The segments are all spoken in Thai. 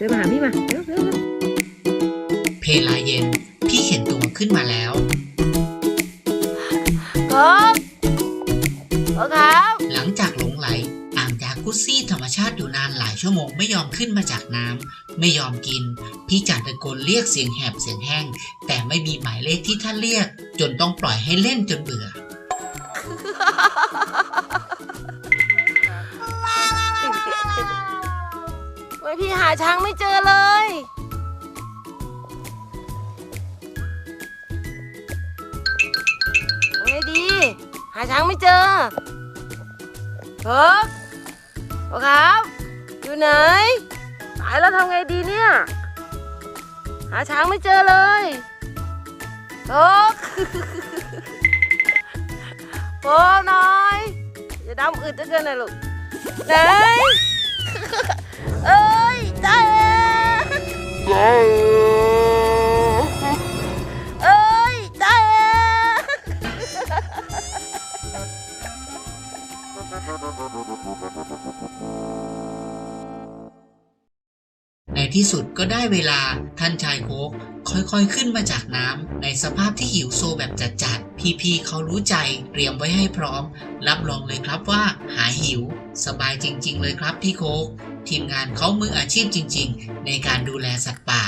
เดินมาหาพี่มาเร็เพลาเย็น พี่เห็นตัวขึ้นมาแล้วครับครับหลังจากหลงไหลอ่างยากุซี่ธรรมชาติอยู่นานหลายชั่วโมงไม่ยอมขึ้นมาจากน้ำไม่ยอมกิน พี่จ่าตะโกนเรียกเสียงแหบเสียงแห้ง แต่ไม่มีหมายเลขที่ท่านเรียก จนต้องปล่อยให้เล่นจนเบื่อ ไม่พี่หาช้างไม่เจอเลยทำไงดี หาช้างไม่เจอครับโอครับ อยู่ไหนตายแล้วทำไงดีเนี่ย หาช้างไม่เจอเลยโอ๊กโอ้น่อย อย่าดำอึดจะเกินเลยลูก ไหน ที่สุดก็ได้เวลาท่านชายโคกค่อยๆขึ้นมาจากน้ำในสภาพที่หิวโซแบบจัดๆ พี่ๆเขารู้ใจเตรียมไว้ให้พร้อม รับรองเลยครับว่าหายหิว สบายจริงๆเลยครับพี่โคก ทีมงานเขามืออาชีพจริงๆ ในการดูแลสัตว์ป่า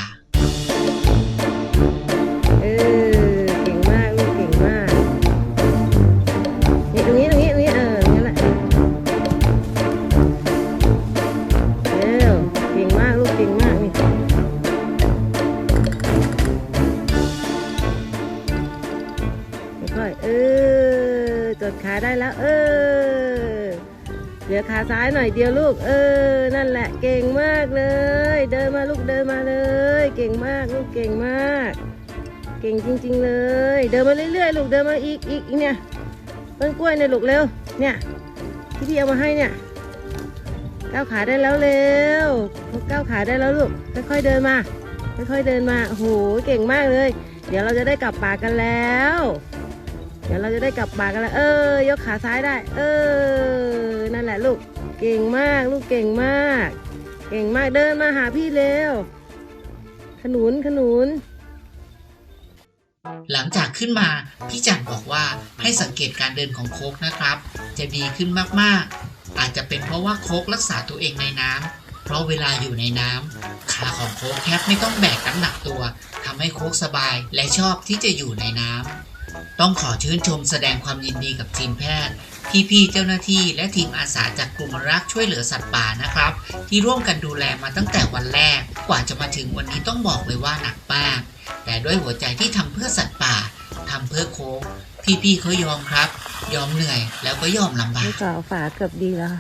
เออ ขาได้แล้ว เออ เหลือขาซ้ายหน่อยเดียวลูก เออ นั่นแหละเก่งมากเลย เดินมาลูกเดินมาเลย เก่งมากลูกเก่งมาก เก่งจริง ๆ เลย เดินมาเรื่อยๆลูกเดินมาอีกอีกอีกเนี่ยต้นกล้วยเนี่ยลูกเร็ว เนี่ยที่พี่เอามาให้เนี่ยก้าวขาได้แล้วเร็วก้าวขาได้แล้วลูก ค่อยๆเดินมา ค่อยๆเดินมาโอ้โห เก่งมากเลย เดี๋ยวเราจะได้กลับป่ากันแล้ว เดี๋ยวเราจะได้กลับป่ากันแล้วเออยกขาซ้ายได้ เออ นั่นแหละลูก เก่งมากลูกเก่งมาก เก่งมากเดินมาหาพี่เร็ว ขนุนขนุน หลังจากขึ้นมา พี่จันบอกว่าให้สังเกตการเดินของโคกนะครับ จะดีขึ้นมากๆ อาจจะเป็นเพราะว่าโคกรักษาตัวเองในน้ำเพราะเวลาอยู่ในน้ำขาของโคกแทบไม่ต้องแบกน้ำหนักตัวทำให้โคกสบายและชอบที่จะอยู่ในน้ำ ต้องขอชื่นชมแสดงความยินดีกับทีมแพทย์ พี่ๆเจ้าหน้าที่และทีมอาสาจากกลุ่มรักช่วยเหลือสัตว์ป่านะครับ ที่ร่วมกันดูแลมาตั้งแต่วันแรก กว่าจะมาถึงวันนี้ต้องบอกเลยว่าหนักมากแต่ด้วยหัวใจที่ทำเพื่อสัตว์ป่าทำเพื่อโค้กพี่ๆเขายอมครับ ยอมเหนื่อยแล้วก็ยอมลำบาลูกกสาวฝาเกือบดีแล้ว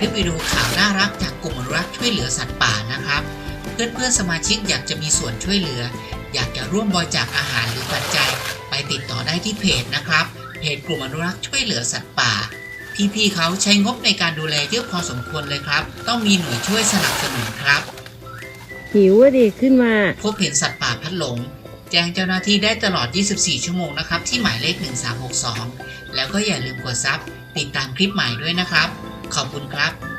ลิปวิดีโอข่าวน่ารักจากกลุ่มอนุรักษ์ช่วยเหลือสัตว์ป่านะครับ เพื่อนๆสมาชิกอยากจะมีส่วนช่วยเหลือ อยากจะร่วมบริจาคอาหารหรือปัจจัย ไปติดต่อได้ที่เพจนะครับ เพจกลุ่มอนุรักษ์ช่วยเหลือสัตว์ป่าพี่ๆเขาใช้งบในการดูแลเยอะพอสมควรเลยครับ ต้องมีหน่วยช่วยสนับสนุนครับ หิวอะดิขึ้นมา พบเห็นสัตว์ป่าพัดหลง แจ้งเจ้าหน้าที่ได้ตลอด 24 ชั่วโมงนะครับ ที่หมายเลข 1362 แล้วก็อย่าลืมกดซับติดตามคลิปใหม่ด้วยนะครับ ขอบคุณครับ